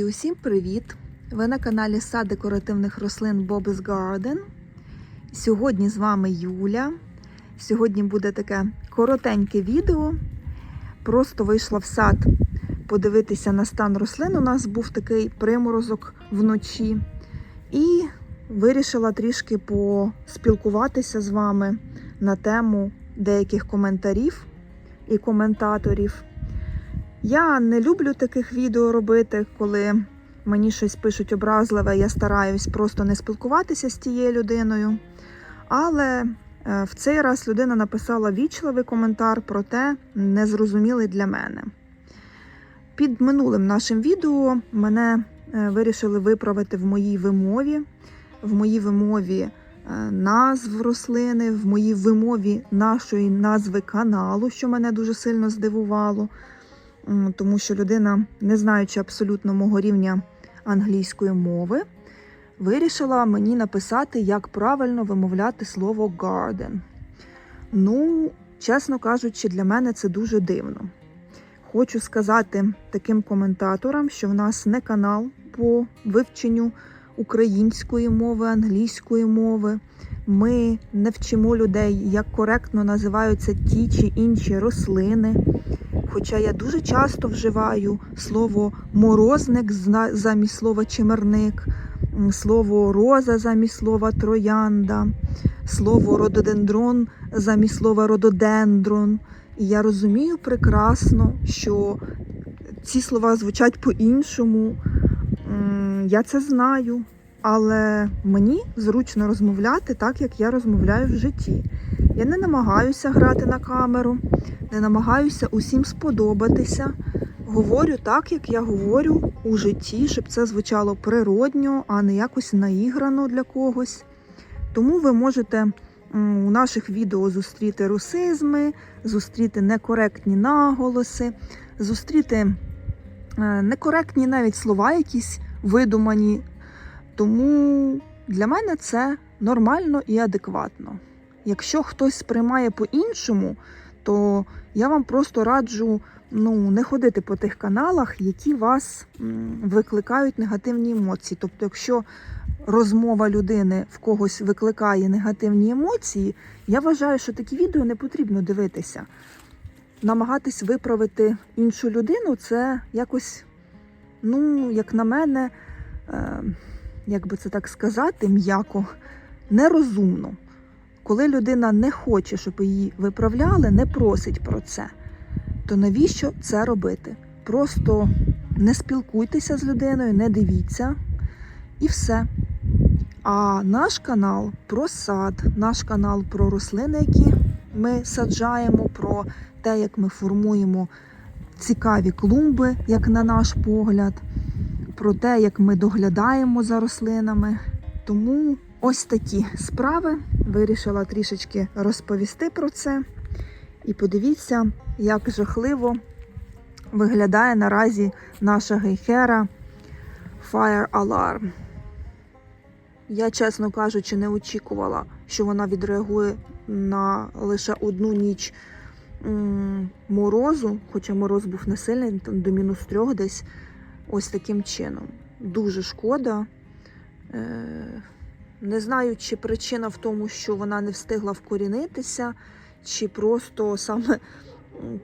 Друзі, усім привіт! Ви на каналі Сад декоративних рослин Bob's Garden. Сьогодні з вами Юля. Сьогодні буде таке коротеньке відео. Просто вийшла в сад подивитися на стан рослин. У нас був такий приморозок вночі. І вирішила трішки поспілкуватися з вами на тему деяких коментарів і коментаторів. Я не люблю таких відео робити, коли мені щось пишуть образливе, я стараюсь просто не спілкуватися з тією людиною. Але е, в цей раз людина написала вічливий коментар, проте незрозумілий для мене. Під минулим нашим відео мене е, вирішили виправити в моїй вимові, в моїй вимові е, назв рослини, в моїй вимові нашої назви каналу, що мене дуже сильно здивувало. Тому що людина, не знаючи абсолютно мого рівня англійської мови, вирішила мені написати, як правильно вимовляти слово garden. Ну, чесно кажучи, для мене це дуже дивно. Хочу сказати таким коментаторам, що в нас не канал по вивченню української мови, англійської мови. Ми не вчимо людей, як коректно називаються ті чи інші рослини. Хоча я дуже часто вживаю слово морозник замість слова чимерник, слово роза замість слова троянда, слово рододендрон замість слова рододендрон. І я розумію прекрасно, що ці слова звучать по-іншому. Я це знаю, але мені зручно розмовляти так, як я розмовляю в житті. Я не намагаюся грати на камеру, не намагаюся усім сподобатися. Говорю так, як я говорю у житті, щоб це звучало природньо, а не якось наіграно для когось. Тому ви можете у наших відео зустріти русизми, зустріти некоректні наголоси, зустріти е, некоректні навіть слова, якісь видумані. Тому для мене це нормально і адекватно. Якщо хтось сприймає по-іншому, то я вам просто раджу ну, не ходити по тих каналах, які вас викликають негативні емоції. Тобто, якщо розмова людини в когось викликає негативні емоції, я вважаю, що такі відео не потрібно дивитися. Намагатись виправити іншу людину це якось, ну, як на мене, е, як би це так сказати, м'яко, нерозумно. Коли людина не хоче, щоб її виправляли, не просить про це, то навіщо це робити? Просто не спілкуйтеся з людиною, не дивіться і все. А наш канал про сад, наш канал про рослини, які ми саджаємо, про те, як ми формуємо цікаві клумби, як на наш погляд, про те, як ми доглядаємо за рослинами. Тому ось такі справи. Вирішила трішечки розповісти про це. І подивіться, як жахливо виглядає наразі наша гейхера Fire Alarm. Я, чесно кажучи, не очікувала, що вона відреагує на лише одну ніч морозу, хоча мороз був не сильний, там до мінус трьох десь ось таким чином. Дуже шкода. Е, не знаю, чи причина в тому, що вона не встигла вкорінитися, чи просто саме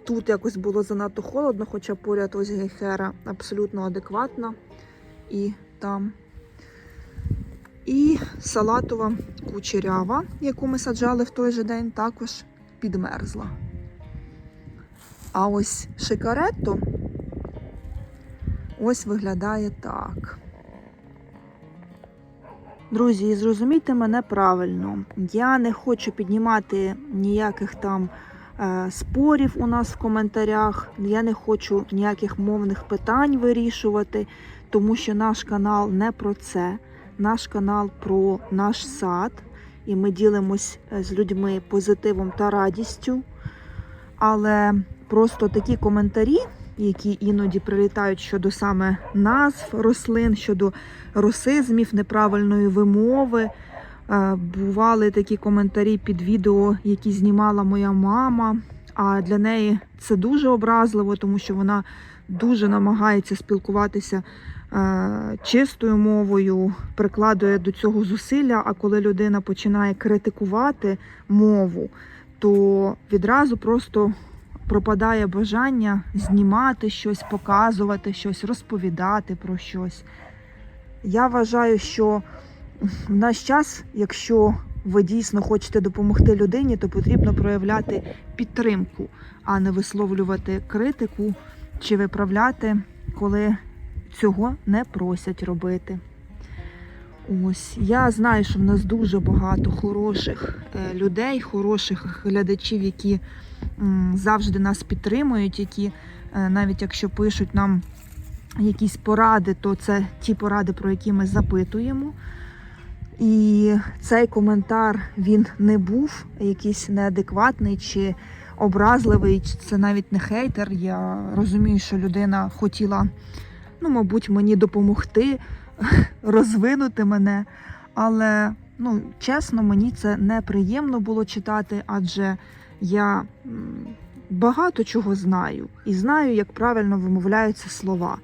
тут якось було занадто холодно, хоча поряд ось гейхера абсолютно адекватна. І там. І салатова кучерява, яку ми саджали в той же день, також підмерзла. А ось шикаретто ось виглядає так. Друзі, зрозумійте мене правильно. Я не хочу піднімати ніяких там е, спорів у нас в коментарях. Я не хочу ніяких мовних питань вирішувати, тому що наш канал не про це. Наш канал про наш сад, і ми ділимось е, з людьми позитивом та радістю. Але просто такі коментарі, які іноді прилітають щодо саме назв рослин, щодо русизмів, неправильної вимови. Е, Бували такі коментарі під відео, які знімала моя мама. А для неї це дуже образливо, тому що вона дуже намагається спілкуватися е, чистою мовою, прикладує до цього зусилля, а коли людина починає критикувати мову, то відразу просто пропадає бажання знімати щось, показувати щось, розповідати про щось. Я вважаю, що в наш час, якщо ви дійсно хочете допомогти людині, то потрібно проявляти підтримку, а не висловлювати критику чи виправляти, коли цього не просять робити. Ось я знаю, що в нас дуже багато хороших е, людей, хороших глядачів, які завжди нас підтримують, які е, навіть якщо пишуть нам якісь поради, то це ті поради, про які ми запитуємо. І цей коментар він не був якийсь неадекватний чи образливий, це навіть не хейтер. Я розумію, що людина хотіла, ну, мабуть, мені допомогти, розвинути мене. Але, ну, чесно, мені це неприємно було читати, адже я багато чого знаю і знаю, як правильно вимовляються слова.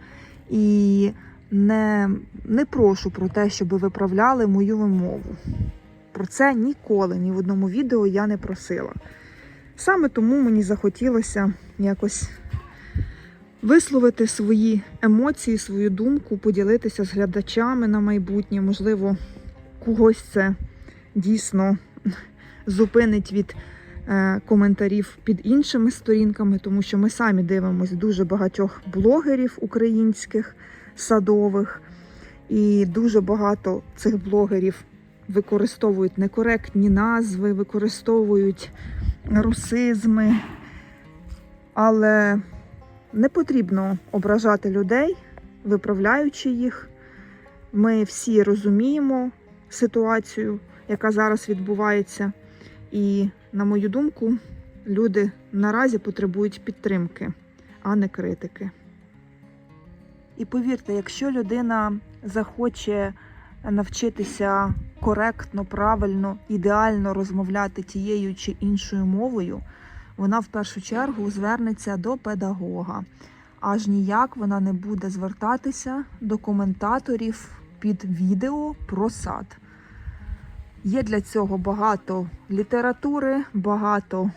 І не, не прошу про те, щоб виправляли мою вимову. Про це ніколи ні в одному відео я не просила. Саме тому мені захотілося якось висловити свої емоції, свою думку, поділитися з глядачами на майбутнє. Можливо, когось це дійсно зупинить від е, коментарів під іншими сторінками, тому що ми самі дивимося дуже багатьох блогерів українських садових, і дуже багато цих блогерів використовують некоректні назви, використовують русизми, але не потрібно ображати людей, виправляючи їх. Ми всі розуміємо ситуацію, яка зараз відбувається, і, на мою думку, люди наразі потребують підтримки, а не критики. І повірте, якщо людина захоче навчитися коректно, правильно, ідеально розмовляти тією чи іншою мовою, вона в першу чергу звернеться до педагога. Аж ніяк вона не буде звертатися до коментаторів під відео про сад. Є для цього багато літератури, багато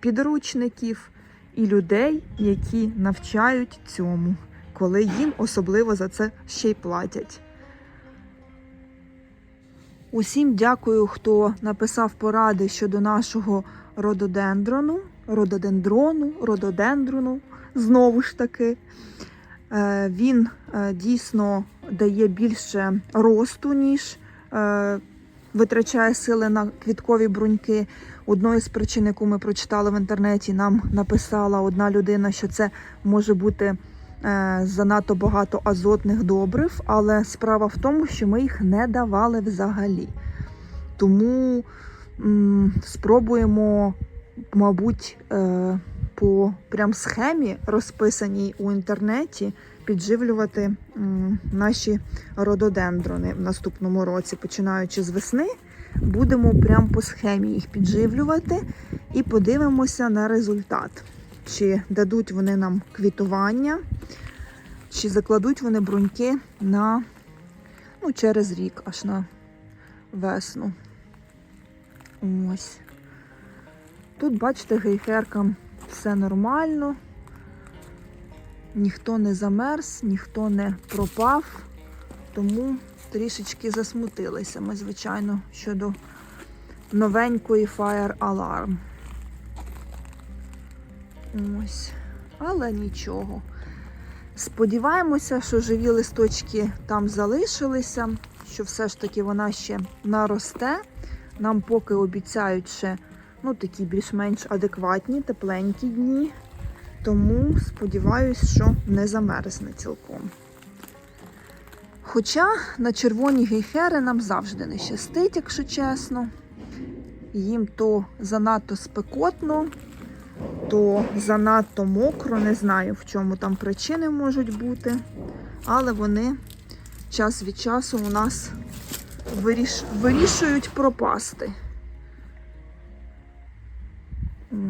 підручників і людей, які навчають цьому коли їм особливо за це ще й платять. Усім дякую, хто написав поради щодо нашого рододендрону, рододендрону, рододендрону, знову ж таки. Е, Він е, дійсно дає більше росту, ніж е, витрачає сили на квіткові бруньки. Одною з причин, яку ми прочитали в інтернеті, нам написала одна людина, що це може бути занадто багато азотних добрив, але справа в тому, що ми їх не давали взагалі. Тому спробуємо, мабуть, е, по прям схемі, розписаній у інтернеті, підживлювати наші рододендрони в наступному році, починаючи з весни. Будемо прям по схемі їх підживлювати і подивимося на результат. Чи дадуть вони нам квітування, чи закладуть вони бруньки на ну, через рік, аж на весну. Ось. Тут, бачите, гейхеркам все нормально. Ніхто не замерз, ніхто не пропав, тому трішечки засмутилися ми, звичайно, щодо новенької Fire Alarm. Ось. Але нічого. Сподіваємося, що живі листочки там залишилися, що все ж таки вона ще наросте. Нам поки обіцяють ще ну, такі більш-менш адекватні, тепленькі дні. Тому сподіваюся, що не замерзне цілком. Хоча на червоні гейхери нам завжди не щастить, якщо чесно. Їм то занадто спекотно, то занадто мокро, не знаю, в чому там причини можуть бути. Але вони час від часу у нас виріш... вирішують пропасти.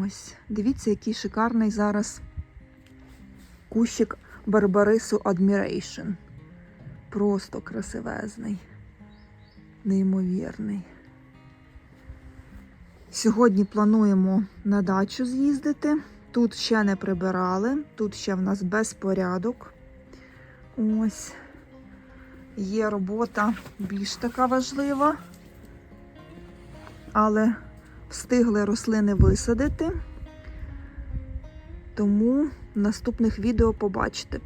Ось, дивіться, який шикарний зараз кущик Барбарису Admiration. Просто красивезний, неймовірний. Сьогодні плануємо на дачу з'їздити. Тут ще не прибирали, тут ще в нас безпорядок. Ось є робота більш така важлива, але встигли рослини висадити, тому наступних відео побачите.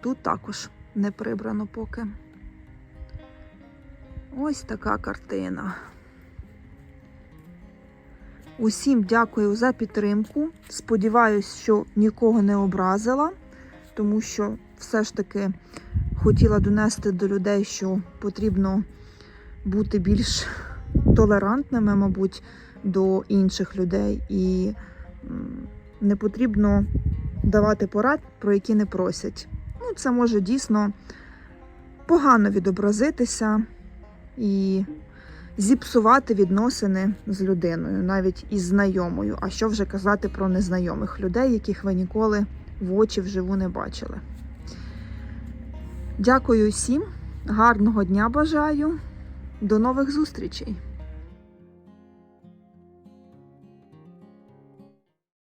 Тут також не прибрано поки. Ось така картина. Усім дякую за підтримку. Сподіваюсь, що нікого не образила, тому що все ж таки хотіла донести до людей, що потрібно бути більш толерантними, мабуть, до інших людей, і не потрібно давати порад, про які не просять. Ну, це може дійсно погано відобразитися і зіпсувати відносини з людиною, навіть із знайомою. А що вже казати про незнайомих людей, яких ви ніколи в очі вживу не бачили. Дякую всім, гарного дня бажаю, до нових зустрічей!